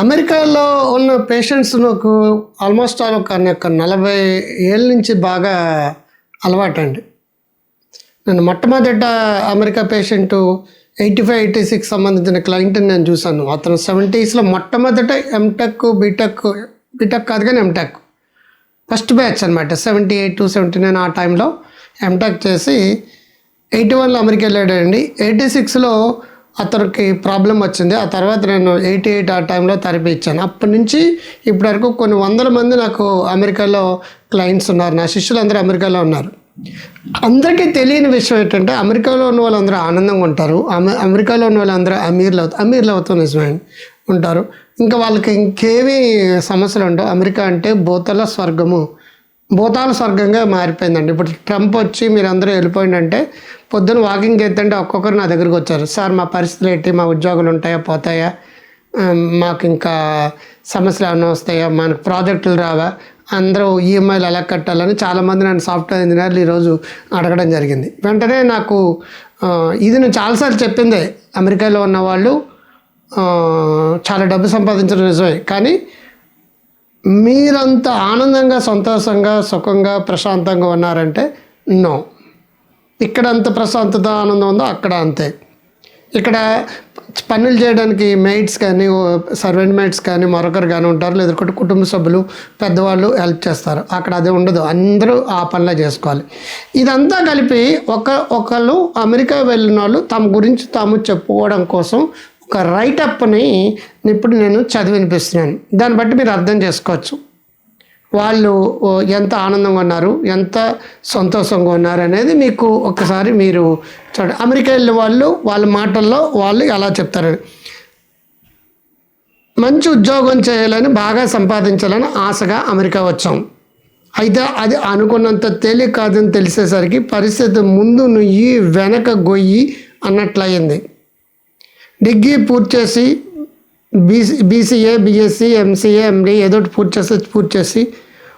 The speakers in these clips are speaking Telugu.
అమెరికాలో ఉన్న పేషెంట్స్ నాకు ఆల్మోస్ట్ ఆల్ ఒక ఒక నలభై ఏళ్ళ నుంచి బాగా అలవాటండి. నేను మొట్టమొదట America patient eighty five eighty six సంబంధించిన క్లయింట్ని నేను చూశాను. అతను సెవెంటీస్లో మొట్టమొదట ఎంటెక్ బీటెక్ బీటెక్ కాదు కానీ ఎంటెక్ ఫస్ట్ బ్యాచ్ అనమాట seventy eight to seventy nine ఆ టైంలో ఎంటెక్ చేసి ఎయిటీ వన్లో అమెరికా వెళ్ళాడండి. ఎయిటీ సిక్స్లో అతనికి ప్రాబ్లం వచ్చింది. ఆ తర్వాత నేను ఎయిటీ ఎయిట్ ఆ టైంలో థెరపీ ఇచ్చాను. అప్పటి నుంచి ఇప్పటి వరకు కొన్ని వందల మంది నాకు అమెరికాలో క్లయింట్స్ ఉన్నారు. నా శిష్యులు అందరూ అమెరికాలో ఉన్నారు. అందరికీ తెలియని విషయం ఏంటంటే అమెరికాలో ఉన్న వాళ్ళందరూ ఆనందంగా ఉంటారు. అమెరికాలో ఉన్న వాళ్ళందరూ అమీర్లు అవుతారు అమీర్లు అవుతాం నిజమే ఉంటారు. ఇంకా వాళ్ళకి ఇంకేమీ సమస్యలు ఉండవు. అమెరికా అంటే భూతల స్వర్గము. భూతాల స్వర్గంగా మారిపోయిందండి. ఇప్పుడు ట్రంప్ వచ్చి మీరు అందరూ వెళ్ళిపోయిందంటే పొద్దున వాకింగ్ చేస్తుంటే ఒక్కొక్కరు నా దగ్గరికి వచ్చారు. సార్ మా పరిస్థితులు ఏంటి? మా ఉద్యోగాలు ఉంటాయా? పోతాయా? మాకు ఇంకా సమస్యలు ఏమైనా వస్తాయా? మనకు ప్రాజెక్టులు రావా? అందరూ ఈఎంఐలు ఎలా కట్టాలని చాలామంది నన్ను సాఫ్ట్వేర్ ఇంజనీర్లు ఈరోజు అడగడం జరిగింది. వెంటనే నాకు ఇది నేను చాలాసార్లు చెప్పిందే. అమెరికాలో ఉన్న వాళ్ళు చాలా డబ్బు సంపాదించడం నిజమే. కానీ మీరంత ఆనందంగా సంతోషంగా సుఖంగా ప్రశాంతంగా ఉన్నారంటే నో. ఇక్కడ అంత ప్రశాంతత ఆనందం ఉందో అక్కడ అంతే. ఇక్కడ పనులు చేయడానికి మెయిట్స్ కానీ సర్వెంట్ మెయిట్స్ కానీ మరొకరు కానీ ఉంటారు. లేదంటే కుటుంబ సభ్యులు పెద్దవాళ్ళు హెల్ప్ చేస్తారు. అక్కడ అదే ఉండదు. అందరూ ఆ పనులే చేసుకోవాలి. ఇదంతా కలిపి ఒక ఒకళ్ళు అమెరికా వెళ్ళిన వాళ్ళు తమ గురించి తాము చెప్పుకోవడం కోసం ఒక రైటప్ని ఇప్పుడు నేను చదివినిపిస్తున్నాను. దాన్ని బట్టి మీరు అర్థం చేసుకోవచ్చు. వాళ్ళు ఎంత ఆనందంగా ఉన్నారు ఎంత సంతోషంగా ఉన్నారు అనేది మీకు ఒకసారి మీరు చూడండి. అమెరికా వెళ్ళిన వాళ్ళు వాళ్ళ మాటల్లో వాళ్ళు ఎలా చెప్తారు. మంచి ఉద్యోగం చేయాలని బాగా సంపాదించాలని ఆశగా అమెరికా వచ్చాం. అయితే అది అనుకున్నంత తేలిక కాదని తెలిసేసరికి పరిస్థితి ముందు నుయ్యి వెనక గొయ్యి అన్నట్లయింది. డిగ్రీ పూర్తి చేసి BC BCA BSc MCA MD ఏదో పూర్తి చేసి పూర్తి చేసి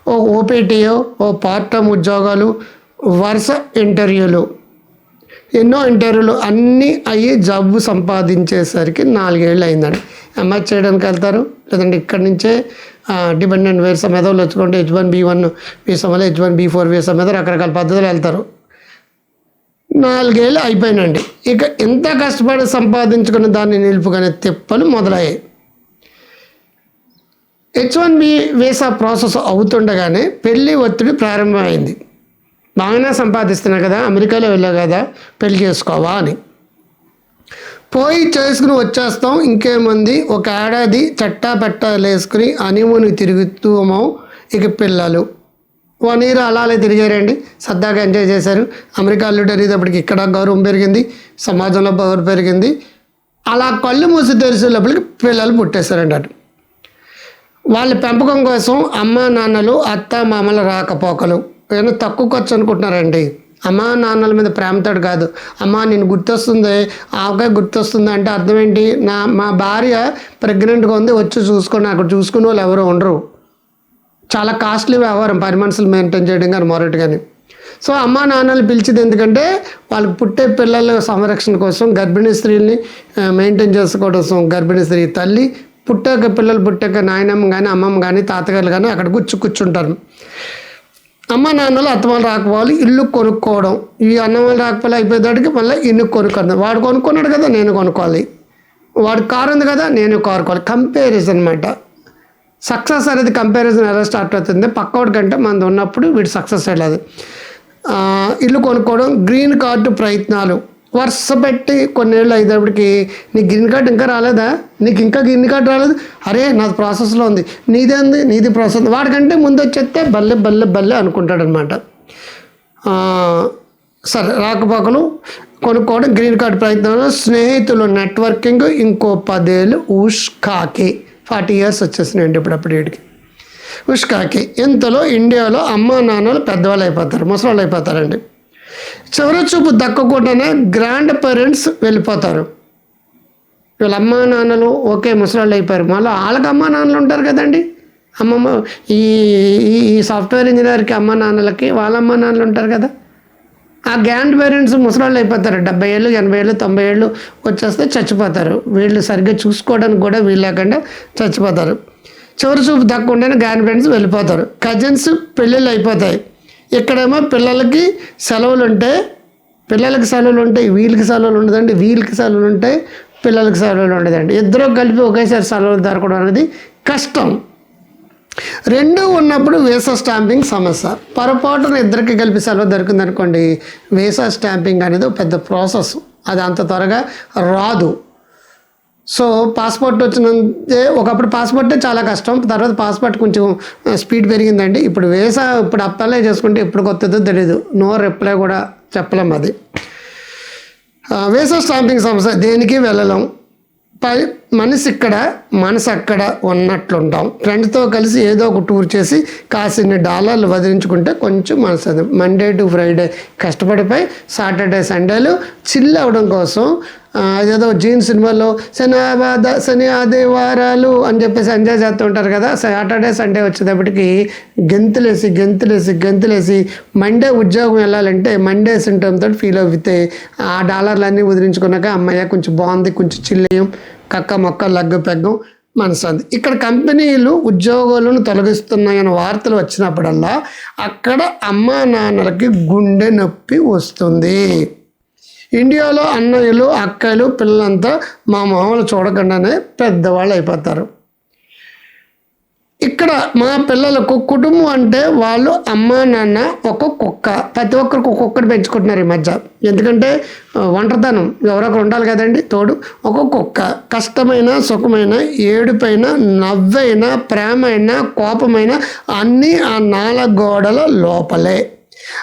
ఓ ఓపీటీఓ ఓ పార్ట్ టైం ఉద్యోగాలు వరుస ఇంటర్వ్యూలు. ఎన్నో ఇంటర్వ్యూలు అన్నీ అయ్యి జబ్బు సంపాదించేసరికి నాలుగేళ్ళు అయిందండి. ఎంఎస్ చేయడానికి వెళ్తారు లేదంటే ఇక్కడి నుంచే డిపెండెంట్ వీసా మీద వాళ్ళు వచ్చుకుంటే H one B one visa మీద H one B four visa మీద రకరకాల పద్ధతులు వెళ్తారు. నాలుగేళ్ళు అయిపోయినండి ఇక ఎంత కష్టపడి సంపాదించుకున్న దాన్ని నిలుపుకునే తిప్పలు మొదలయ్యాయి. H one B visa process అవుతుండగానే పెళ్ళి ఒత్తిడి ప్రారంభమైంది. బాగానే సంపాదిస్తున్నా కదా అమెరికాలో వెళ్ళావు కదా పెళ్ళి చేసుకోవా అని. పోయి చేసుకుని వచ్చేస్తాం ఇంకేముంది? ఒక ఏడాది చట్టా పెట్టాలు వేసుకుని హనీమూన్ తిరుగుతామో ఇక పిల్లలు. వన్ ఇయర్ అలా తిరిగారండి. సరదాగా ఎంజాయ్ చేశారు. అమెరికా అల్లుడు అనేటప్పటికి ఇక్కడ గౌరవం పెరిగింది సమాజంలో పవర్ పెరిగింది. అలా కళ్ళు మూసి తెరిచేటప్పటికి పిల్లలు పుట్టేశారండి అటు. వాళ్ళ పెంపకం కోసం అమ్మ నాన్నలు అత్త మామల రాకపోకలు. ఏమైనా తక్కువ ఖర్చు అనుకుంటున్నారండి. అమ్మ నాన్నల మీద ప్రేమతోడు కాదు. అమ్మ నేను గుర్తొస్తుంది. ఆవకాయ గుర్తొస్తుంది అంటే అర్థం ఏంటి? నా మా భార్య ప్రెగ్నెంట్గా ఉంది వచ్చి చూసుకొని అక్కడ చూసుకునే వాళ్ళు ఎవరు ఉండరు. చాలా కాస్ట్లీ వ్యవహారం పది మనుషులు మెయింటైన్ చేయడం కానీ మరొకటి కానీ సో అమ్మా నాన్నలు పిలిచింది ఎందుకంటే వాళ్ళకి పుట్టే పిల్లల సంరక్షణ కోసం గర్భిణీ స్త్రీల్ని మెయింటైన్ చేసుకోవడం కోసం గర్భిణీ స్త్రీ తల్లి పుట్టాక పిల్లలు పుట్టాక నాయనమ్మ కానీ అమ్మమ్మ కానీ తాతగారు కానీ అక్కడ కూర్చు కూర్చుంటారు. అమ్మ నాన్నలు అత్తమాలు రాకపోవాలి ఇల్లు కొనుక్కోవడం. ఈ అన్నమాలు రాకపోవాలి అయిపోయేదానికి మళ్ళీ ఇల్లు కొనుక్కోవడం. వాడు కొనుక్కున్నాడు కదా నేను కొనుక్కోవాలి. వాడు కారు ఉంది కదా నేను కారుకోవాలి కంపారిజన్ అనమాట సక్సెస్ అనేది కంపారిజన్ ఎలా స్టార్ట్ అవుతుంది? పక్కవాడి కంటే మనది ఉన్నప్పుడు వీడు సక్సెస్ అయ్యేది ఇల్లు కొనుక్కోవడం గ్రీన్ కార్డు ప్రయత్నాలు. వరుస పెట్టి కొన్నేళ్ళు అయ్యేటప్పటికి నీకు గ్రీన్ కార్డ్ ఇంకా రాలేదా? నీకు ఇంకా గ్రీన్ కార్డు రాలేదు? అరే నాది ప్రాసెస్లో ఉంది. నీదేంది నీది ప్రాసెస్ వాడికంటే ముందు వచ్చేస్తే బల్లె బల్లె బల్లె అనుకుంటాడనమాట. సరే రాకపోకలు కొనుక్కోవడం గ్రీన్ కార్డ్ ప్రయత్నంలో స్నేహితులు నెట్వర్కింగ్ ఇంకో పదేళ్ళు ఉష్కాకి ఫార్టీ ఇయర్స్ వచ్చేసినాయండి ఇప్పుడు అప్పటికి ఉష్కాకి ఇంతలో ఇండియాలో అమ్మా నాన్నలు పెద్దవాళ్ళు అయిపోతారు ముసలాళ్ళు అయిపోతారండి. చివరి చూపు దక్కకుండానే గ్రాండ్ పేరెంట్స్ వెళ్ళిపోతారు. వీళ్ళ అమ్మా నాన్నలు ఓకే ముసలాళ్ళు అయిపోయారు. మళ్ళీ వాళ్ళకి అమ్మ నాన్నలు ఉంటారు కదండి. అమ్మమ్మ ఈ ఈ- సాఫ్ట్వేర్ ఇంజనీర్కి అమ్మ నాన్నలకి వాళ్ళ అమ్మ నాన్నలు ఉంటారు కదా. ఆ గ్రాండ్ పేరెంట్స్ ముసలాళ్ళు అయిపోతారు. డెబ్బై ఏళ్ళు ఎనభై ఏళ్ళు తొంభై ఏళ్ళు వచ్చేస్తే చచ్చిపోతారు. వీళ్ళు సరిగ్గా చూసుకోవడానికి కూడా వీలు లేకుండా చచ్చిపోతారు. చివరి చూపు తక్కువ గ్రాండ్ పేరెంట్స్ వెళ్ళిపోతారు. కజిన్స్ పెళ్ళిళ్ళు అయిపోతాయి. ఇక్కడేమో పిల్లలకి సెలవులు ఉంటే పిల్లలకి సెలవులు ఉంటాయి వీళ్ళకి సెలవులు ఉండదండి వీళ్ళకి సెలవులు ఉంటాయి పిల్లలకి సెలవులు ఉండదండి ఇద్దరు కలిపి ఒకేసారి సెలవులు దొరకడం అనేది కష్టం. రెండు ఉన్నప్పుడు వీసా స్టాంపింగ్ సమస్య. పొరపాటున ఇద్దరికి కలిపి సెలవు దొరికింది అనుకోండి వీసా స్టాంపింగ్ అనేది ఒక పెద్ద ప్రాసెస్. అది అంత త్వరగా రాదు. సో పాస్పోర్ట్ వచ్చినంతే ఒకప్పుడు పాస్పోర్టే చాలా కష్టం. తర్వాత పాస్పోర్ట్ కొంచెం స్పీడ్ పెరిగిందండి. ఇప్పుడు వేసా ఇప్పుడు అప్లై చేసుకుంటే ఎప్పుడు కొత్తదో తెలియదు నో రిప్లై కూడా చెప్పలేం అది. వేసా స్టాంపింగ్ సమస్య దేనికి వెళ్ళలేం. పై మనసు ఇక్కడ మనసు అక్కడ ఉన్నట్లుంటాం. ఫ్రెండ్స్తో కలిసి ఏదో ఒక టూర్ చేసి కాసిన్ని డాలర్లు వదిలించుకుంటే కొంచెం మనసు అది. మండే టు ఫ్రైడే కష్టపడిపోయి సాటర్డే సండేలు చిల్ అవ్వడం కోసం అదేదో జీన్ సినిమాలో శని శని ఆదివారాలు అని చెప్పేసి ఎంజాయ్ చేస్తూ ఉంటారు కదా. సాటర్డే సండే వచ్చేటప్పటికి గెంతులేసి గెంతులేసి గెంతులేసి మండే ఉద్యోగం వెళ్ళాలంటే మండే సింటమ్తో తోటి ఫీల్ అవుతే ఆ డాలర్లన్నీ వదిలించుకున్నాక అమ్మయ్య కొంచెం బాగుంది కొంచెం చిల్లేయం కక్క మొక్క లగ్గు పెగ్గం మనసంది. ఇక్కడ కంపెనీలు ఉద్యోగులను తొలగిస్తున్నాయని వార్తలు వచ్చినప్పుడల్లా అక్కడ అమ్మా నాన్నలకి గుండె నొప్పి వస్తుంది. ఇండియాలో అన్నయ్యలు అక్కలు పిల్లలంతా మా మామూలు చూడకుండానే పెద్దవాళ్ళు అయిపోతారు. ఇక్కడ మా పిల్లలకు కుటుంబం అంటే వాళ్ళు అమ్మ నాన్న ఒక కుక్క. ప్రతి ఒక్కరికి ఒక్కొక్కటి పెంచుకుంటున్నారు ఈ మధ్య. ఎందుకంటే ఒంటరితనం. ఎవరొకరు ఉండాలి కదండి? తోడు. ఒక కుక్క. కష్టమైన సుఖమైన ఏడుపైన నవ్వైన ప్రేమైన కోపమైన అన్నీ ఆ నాలుగు గోడల లోపలే.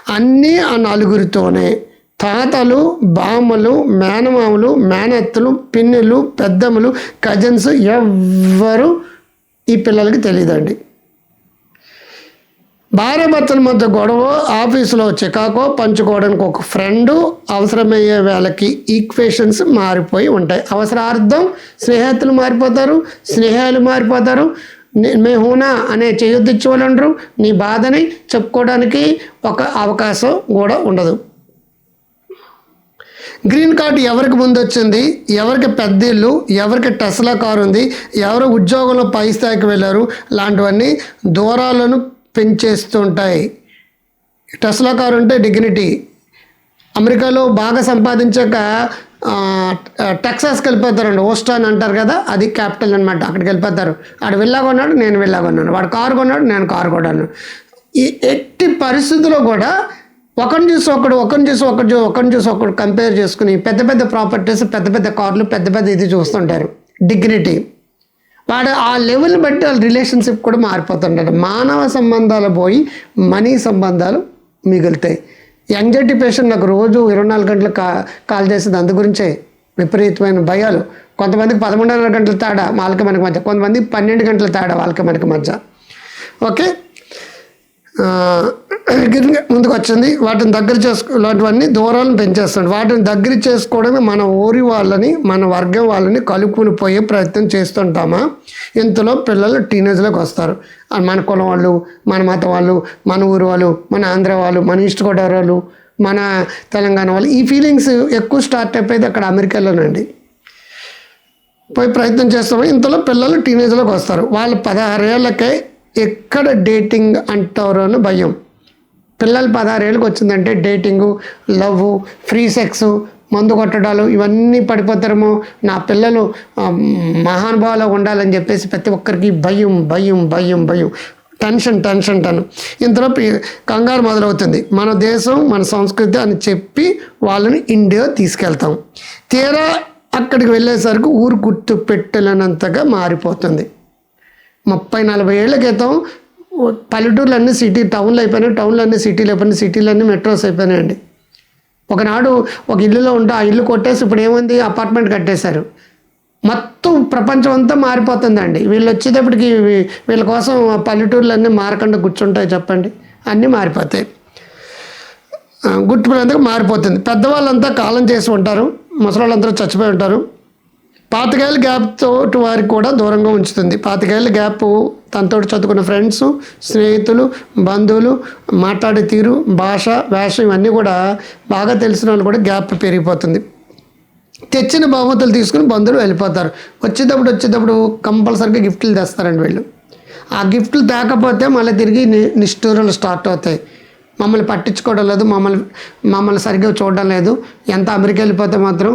అన్నీ ఆ నలుగురితోనే. తాతలు బామ్మలు మేనమామలు మేనత్తలు పిన్నులు పెద్దమ్మలు కజిన్స్ ఎవ్వరు ఈ పిల్లలకి తెలియదండి భార్యాభర్తల మధ్య గొడవ ఆఫీసులో చికాకో పంచుకోవడానికి ఒక ఫ్రెండు అవసరమయ్యే వేళకి ఈక్వేషన్స్ మారిపోయి ఉంటాయి. అవసరార్థం స్నేహితులు మారిపోతారు స్నేహాలు మారిపోతారు. నే- మే హూనా అనే చేయొద్దిచ్చే ఉండరు. నీ బాధని చెప్పుకోవడానికి ఒక అవకాశం కూడా ఉండదు. గ్రీన్ కార్డు ఎవరికి ముందు వచ్చింది? ఎవరికి పెద్ద ఇల్లు? ఎవరికి టెస్లా కారు ఉంది? ఎవరు ఉద్యోగంలో పై స్థాయికి వెళ్ళారు? లాంటివన్నీ దూరాలను పెంచేస్తుంటాయి. టెస్లా కారు ఉంటే డిగ్నిటీ. అమెరికాలో బాగా సంపాదించాక టెక్సాస్కి వెళ్ళిపోతారండి. ఓస్టాన్ అంటారు కదా అది క్యాపిటల్ అనమాట అక్కడికి వెళ్ళిపోతారు. ఆడు వెళ్ళా కొన్నాడు నేను వెళ్ళా కొన్నాను వాడు కారు కొన్నాడు నేను కారు కొన్నాను. ఈ ఎట్టి పరిస్థితుల్లో కూడా ఒకరిని చూసి ఒకడు ఒకరిని చూసి ఒకటి ఒకరిని చూసి ఒకడు కంపేర్ చేసుకుని పెద్ద పెద్ద ప్రాపర్టీస్ పెద్ద పెద్ద కార్లు పెద్ద పెద్ద ఇది చూస్తుంటారు. డిగ్నిటీ వాడు ఆ లెవెల్ బట్టి వాళ్ళ రిలేషన్షిప్ కూడా మారిపోతుంటారు మానవ సంబంధాలు పోయి మనీ సంబంధాలు మిగులుతాయి. యాంగ్జైటీ పేషెంట్ నాకు రోజు ఇరవై నాలుగు గంటలు కా కాల్ చేసేది. అందు గురించే విపరీతమైన భయాలు. కొంతమందికి పదకొండున్నర గంటల తేడా వాళ్ళకి మనకి మధ్య. కొంతమంది పన్నెండు గంటల తేడా వాళ్ళకి మనకి మధ్య. ఓకే ముందుకు వచ్చింది వాటిని దగ్గర చేసుకో ఇలాంటివన్నీ దూరాలను పెంచేస్తుంది వాటిని దగ్గర చేసుకోవడమే మన ఊరి వాళ్ళని మన వర్గం వాళ్ళని కలుపుకుని పోయే ప్రయత్నం చేస్తుంటామా? ఇంతలో పిల్లలు టీనేజ్లోకి వస్తారు. మన కులం వాళ్ళు మన మత వాళ్ళు మన ఊరు వాళ్ళు మన ఆంధ్ర వాళ్ళు మన ఈస్ట్ గోదావరి వాళ్ళు మన తెలంగాణ వాళ్ళు ఈ ఫీలింగ్స్ ఎక్కువ స్టార్ట్ అయిపోయేది అక్కడ అమెరికాలోనండి. పోయి ప్రయత్నం చేస్తాము? ఇంతలో పిల్లలు టీనేజ్లోకి వస్తారు. వాళ్ళు పదహారేళ్ళకే ఎక్కడ డేటింగ్ అంటారో అని భయం. పిల్లలు పదహారేళ్ళకి వచ్చిందంటే డేటింగు లవ్ ఫ్రీ సెక్స్ మందు కొట్టడాలు ఇవన్నీ పడిపోతారేమో. నా పిల్లలు ఆ, మహానుభావులు ఉండాలని చెప్పేసి ప్రతి ఒక్కరికి భయం భయం భయం భయం. Tension tension ten. ఇంతలో కంగారు మొదలవుతుంది. మన దేశం మన సంస్కృతి అని చెప్పి వాళ్ళని ఇండియా తీసుకెళ్తాం. తీరా అక్కడికి వెళ్ళేసరికి ఊరు గుర్తు పెట్టలేనంతగా మారిపోతుంది. ముప్పై నలభై ఏళ్ళ క్రితం పల్లెటూర్లు అన్నీ సిటీ టౌన్లు అయిపోయినాయి టౌన్లన్నీ సిటీలు అయిపోయినాయి సిటీలన్నీ మెట్రోస్ అయిపోయినాయండి. ఒకనాడు ఒక ఇల్లులో ఉంటే ఆ ఇల్లు కొట్టేసి ఇప్పుడు ఏముంది? అపార్ట్మెంట్ కట్టేశారు. మొత్తం ప్రపంచం అంతా మారిపోతుందండి. వీళ్ళు వచ్చేటప్పటికి వీళ్ళ కోసం ఆ పల్లెటూర్లు మారకుండా కూర్చుంటాయి చెప్పండి. అన్నీ మారిపోతాయి. గుట్టుకునేందుకు మారిపోతుంది. పెద్దవాళ్ళంతా కాలం చేసి ఉంటారు. ముసలాళ్ళందరూ చచ్చిపోయి ఉంటారు. పాతికేళ్ళ గ్యాప్ తోటి వారికి కూడా దూరంగా ఉంచుతుంది. పాతికేళ్ళ గ్యాప్ తనతో చదువుకున్న ఫ్రెండ్స్ స్నేహితులు బంధువులు మాట్లాడే తీరు భాష వేషం ఇవన్నీ కూడా బాగా తెలిసిన వాళ్ళు కూడా గ్యాప్ పెరిగిపోతుంది. తెచ్చిన బహుమతులు తీసుకుని బంధువులు వెళ్ళిపోతారు. వచ్చేటప్పుడు వచ్చేటప్పుడు కంపల్సరీగా గిఫ్ట్లు తెస్తారండి వీళ్ళు. ఆ గిఫ్ట్లు తేకపోతే మళ్ళీ తిరిగి ని- నిష్ఠూరాలు స్టార్ట్ అవుతాయి. మమ్మల్ని పట్టించుకోవడం లేదు మమ్మల్ని మమ్మల్ని సరిగ్గా చూడడం లేదు. ఎంత అమెరికా వెళ్ళిపోతే మాత్రం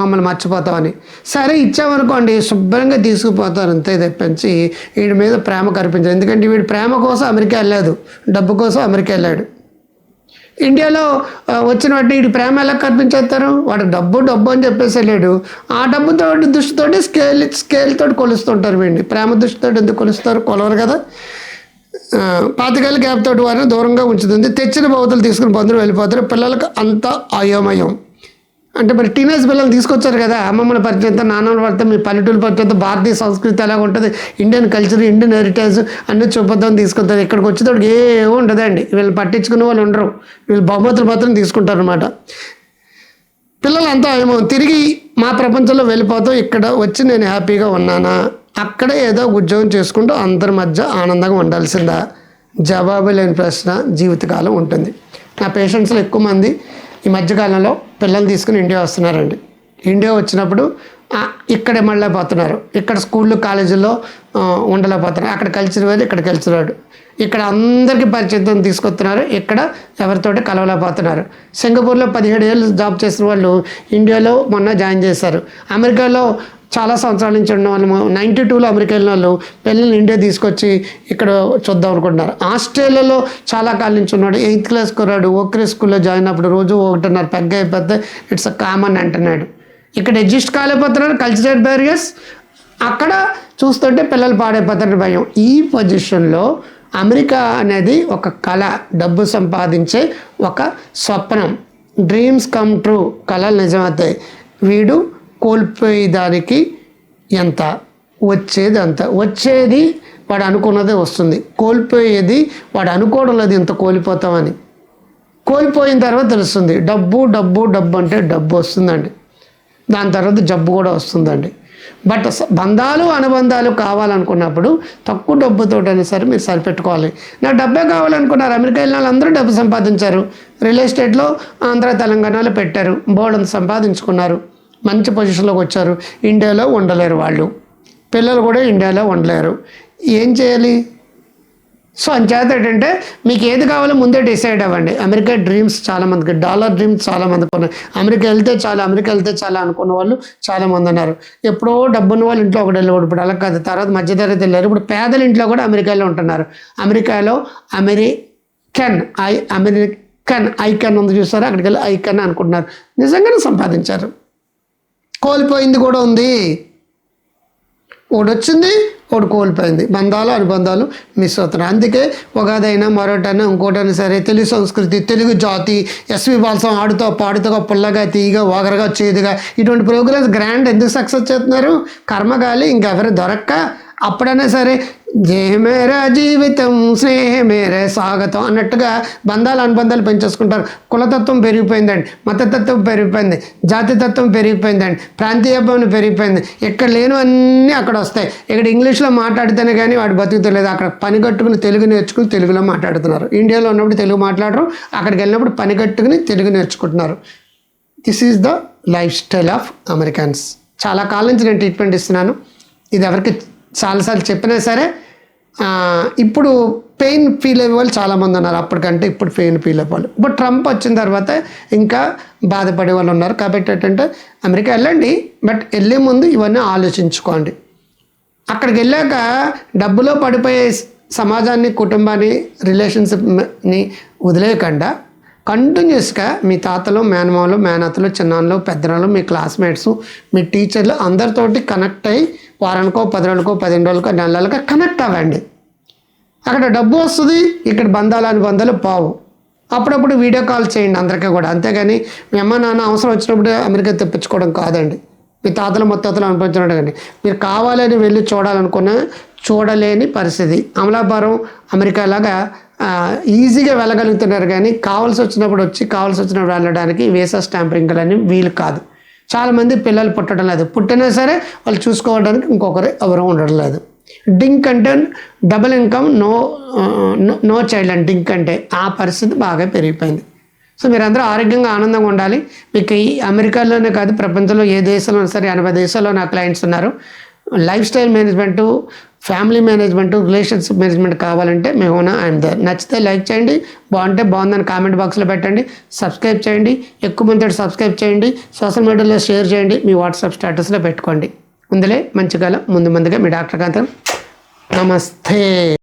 మమ్మల్ని మర్చిపోతామని. సరే ఇచ్చామనుకోండి శుభ్రంగా తీసుకుపోతారు అంతే తెప్పించి వీడి మీద ప్రేమ కనిపించదు ఎందుకంటే వీడి ప్రేమ కోసం అమెరికా వెళ్ళలేదు డబ్బు కోసం అమెరికా వెళ్ళాడు. ఇండియాలో వచ్చిన వాటిని వీడి ప్రేమ ఎలా కనిపించేస్తారు వాడు డబ్బు డబ్బు అని చెప్పేసి వెళ్ళాడు. ఆ డబ్బుతో దృష్టితోటి స్కేల్ స్కేల్తో కొలుస్తుంటారు వీడిని. ప్రేమ దృష్టితో ఎందుకు కొలుస్తారు? కొలవరు కదా. పాతికేళ్ళ గ్యాప్ తోటి వారిని దూరంగా ఉంచుతుంది. తెచ్చిన బౌతులు తీసుకుని బంధువులు వెళ్ళిపోతారు. పిల్లలకు అంతా అయోమయం అంటే మరి టీనేజ్ పిల్లలు తీసుకొచ్చారు కదా అమ్మమ్మల పరిచయంతో నాన్నల పరిచయం మీ పల్లెటూరు పరిచయంతో భారతీయ సంస్కృతి ఎలా ఉంటుంది? ఇండియన్ కల్చర్ ఇండియన్ హెరిటేజ్ అన్ని చూపొద్దాం తీసుకొస్తారు. ఇక్కడికి వచ్చేటప్పుడు ఏమో ఉండదండి వీళ్ళు పట్టించుకునే వాళ్ళు ఉండరు. వీళ్ళు బహుమతులు మాత్రం తీసుకుంటారు అనమాట పిల్లలంతా ఏమో తిరిగి మా ప్రపంచంలో వెళ్ళిపోతాం. ఇక్కడ వచ్చి నేను హ్యాపీగా ఉన్నానా? అక్కడే ఏదో ఉద్యోగం చేసుకుంటూ అందరి మధ్య ఆనందంగా ఉండాల్సిందా జవాబు లేని ప్రశ్న జీవితకాలం ఉంటుంది. నా పేషెంట్స్లో ఎక్కువ మంది ఈ మధ్యకాలంలో పిల్లల్ని తీసుకుని ఇండియా వస్తున్నారండి. ఇండియా వచ్చినప్పుడు ఇక్కడే మళ్ళీ పోతున్నారు. ఇక్కడ స్కూళ్ళు కాలేజీల్లో ఉండలేకపోతున్నారు. అక్కడ కలిసిన వాళ్ళు ఇక్కడ కల్చర్ ఇక్కడ అందరికీ పరిచయం తీసుకొస్తున్నారు. ఇక్కడ ఎవరితోటి కలవలేకపోతున్నారు. సింగపూర్లో పదిహేడు ఏళ్ళు జాబ్ చేసిన వాళ్ళు ఇండియాలో మొన్న జాయిన్ చేశారు. అమెరికాలో చాలా సంవత్సరాల నుంచి ఉన్న వాళ్ళు నైంటీ టూలో అమెరికా వెళ్ళిన వాళ్ళు పిల్లల్ని ఇండియా తీసుకొచ్చి ఇక్కడ చూద్దాం అనుకుంటున్నారు. ఆస్ట్రేలియాలో చాలా కాలం నుంచి ఉన్నాడు. ఎయిత్ క్లాస్ కుర్రాడు. ఓక్రే స్కూల్లో జాయిన్ అప్పుడు రోజు ఒకటిన్నర పెద్ద అయిపోతే ఇట్స్ అ కామన్ అంటున్నాడు. ఇక్కడ అడ్జస్ట్ కాలేకపోతున్నారు కల్చరల్ బ్యారియర్స్ అక్కడ చూస్తుంటే పిల్లలు పాడైపోతారని భయం. ఈ పొజిషన్లో అమెరికా అనేది ఒక కళ డబ్బు సంపాదించే ఒక స్వప్నం. Dreams come true. కళలు నిజమవుతాయి వీడు కోల్పోయేదానికి ఎంత? వచ్చేది అంత వచ్చేది వాడు అనుకున్నదే వస్తుంది. కోల్పోయేది వాడు అనుకోవడం లేదు ఇంత కోల్పోతామని. కోల్పోయిన తర్వాత తెలుస్తుంది డబ్బు డబ్బు డబ్బు అంటే డబ్బు వస్తుందండి. దాని తర్వాత జబ్బు కూడా వస్తుందండి. బట్ బంధాలు అనుబంధాలు కావాలనుకున్నప్పుడు తక్కువ డబ్బుతోటైనా సరే మీరు సరిపెట్టుకోవాలి. నా డబ్బే కావాలనుకున్నారు. అమెరికా వెళ్ళిన వాళ్ళందరూ డబ్బు సంపాదించారు. రియల్ ఎస్టేట్లో ఆంధ్ర తెలంగాణలో పెట్టారు. బోర్డు సంపాదించుకున్నారు. మంచి పొజిషన్లోకి వచ్చారు. ఇండియాలో ఉండలేరు వాళ్ళు. పిల్లలు కూడా ఇండియాలో ఉండలేరు. ఏం చేయాలి? సో అంచేత ఏంటంటే మీకు ఏది కావాలో ముందే డిసైడ్ అవ్వండి. అమెరికా డ్రీమ్స్ చాలామందికి డాలర్ డ్రీమ్స్ చాలామందికి ఉన్నాయి అమెరికా వెళ్తే చాలా అమెరికా వెళ్తే చాలా అనుకున్న వాళ్ళు చాలామంది ఉన్నారు. ఎప్పుడో డబ్బున్న వాళ్ళు ఇంట్లో ఒకటి వెళ్ళి ఇప్పుడు అలా కాదు. తర్వాత మధ్యతరగతి వెళ్ళారు. ఇప్పుడు పేదల ఇంట్లో కూడా అమెరికాలో ఉంటున్నారు. అమెరికాలో అమెరికన్ ఐ అమెరికన్ ఐకన్ ఉంది చూస్తారా అక్కడికి వెళ్ళి ఐకన్ అనుకుంటున్నారు. నిజంగానే సంపాదించారు. కోల్పోయింది కూడా ఉంది. ఒకటి వచ్చింది ఒకటి కోల్పోయింది. బంధాలు అనుబంధాలు మిస్ అవుతున్నాయి. అందుకే ఒకదైనా మరొకటైనా ఇంకోటైనా సరే తెలుగు సంస్కృతి తెలుగు జాతి ఎస్వి బాల్సం ఆడుతో పాడుతో పుల్లగా తీయగా ఓగరగా చేదుగా ఇటువంటి ప్రోగ్రామ్స్ గ్రాండ్ ఎందుకు సక్సెస్ చేస్తున్నారు? కర్మగాలి ఇంకెవరు దొరక్క? అప్పుడైనా సరే జయమేర జీవితం స్నేహమేర స్వాగతం అన్నట్టుగా బంధాలు అనుబంధాలు పెంచేసుకుంటారు. కులతత్వం పెరిగిపోయిందండి మతతత్వం పెరిగిపోయింది జాతితత్వం పెరిగిపోయిందండి ప్రాంతీయ భావన పెరిగిపోయింది. ఇక్కడ లేనివన్నీ అక్కడ వస్తాయి. ఇక్కడ ఇంగ్లీష్లో మాట్లాడితేనే కానీ వాడు బతుకుతలేదు. అక్కడ పని కట్టుకుని తెలుగు నేర్చుకుని తెలుగులో మాట్లాడుతున్నారు. ఇండియాలో ఉన్నప్పుడు తెలుగు మాట్లాడరు అక్కడికి వెళ్ళినప్పుడు పని కట్టుకుని తెలుగు నేర్చుకుంటున్నారు. This is the life style of Americans చాలా కాలం నుంచి నేను ట్రీట్మెంట్ ఇస్తున్నాను. ఇది ఎవరికి చాలాసార్లు చెప్పినా సరే ఇప్పుడు పెయిన్ ఫీల్ అయ్యే వాళ్ళు చాలామంది ఉన్నారు. అప్పటికంటే ఇప్పుడు పెయిన్ ఫీల్ అయ్యేవాళ్ళు ఇప్పుడు ట్రంప్ వచ్చిన తర్వాత ఇంకా బాధపడే వాళ్ళు ఉన్నారు. కాబట్టి ఏంటంటే అమెరికా వెళ్ళండి బట్ వెళ్ళే ముందు ఇవన్నీ ఆలోచించుకోండి. అక్కడికి వెళ్ళాక డబ్బులో పడిపోయే సమాజాన్ని కుటుంబాన్ని రిలేషన్షిప్ని వదిలేయకుండా కంటిన్యూస్గా మీ తాతలు మేనమామలు మేనత్తలు చిన్నాన్నలు పెద్దనాలు మీ క్లాస్మేట్స్ మీ టీచర్లు అందరితోటి కనెక్ట్ అయ్యి వారానికో పది రోజులకో పదిహేను రోజులకో నెలలకో కనెక్ట్ అవ్వండి. అక్కడ డబ్బు వస్తుంది ఇక్కడ బంధాలు అనుబంధాలు పావు. అప్పుడప్పుడు వీడియో కాల్ చేయండి అందరికీ కూడా. అంతేగాని మీ అమ్మ నాన్న అవసరం వచ్చినప్పుడు అమెరికా తెప్పించుకోవడం కాదండి. మీ తాతలు మొత్తాతలు అనిపించడం కానీ మీరు కావాలని వెళ్ళి చూడాలనుకున్న చూడలేని పరిస్థితి. అమలాపురం అమెరికా లాగా ఈజీగా వెళ్ళగలుగుతున్నారు కానీ కావాల్సి వచ్చినప్పుడు వచ్చి కావాల్సి వచ్చినప్పుడు వెళ్ళడానికి వీసా స్టాంపింగ్లు అని వీలు కాదు. చాలామంది పిల్లలు పుట్టడం లేదు. పుట్టినా సరే వాళ్ళు చూసుకోవడానికి ఇంకొకరు ఎవరూ ఉండడం లేదు. డింక్ అంటే double income no no- no child and DINK అంటే ఆ పరిస్థితి బాగా పెరిగిపోయింది. సో మీరందరూ ఆరోగ్యంగా ఆనందంగా ఉండాలి. మీకు ఈ అమెరికాలోనే కాదు ప్రపంచంలో ఏ దేశంలో సరే ఎనభై దేశాల్లో నా క్లయింట్స్ ఉన్నారు. Life style management family management relationship management కావాలంటే మేము ఐఎమ్ దర్. నచ్చితే లైక్ చేయండి బాగుంటే బాగుందని కామెంట్ బాక్స్లో పెట్టండి సబ్స్క్రైబ్ చేయండి ఎక్కువ మంది సబ్స్క్రైబ్ చేయండి సోషల్ మీడియాలో షేర్ చేయండి మీ వాట్సాప్ స్టేటస్లో పెట్టుకోండి. ముందులే మంచి కాలం ముందు ముందుగా మీ డాక్టర్ కాంతం. నమస్తే.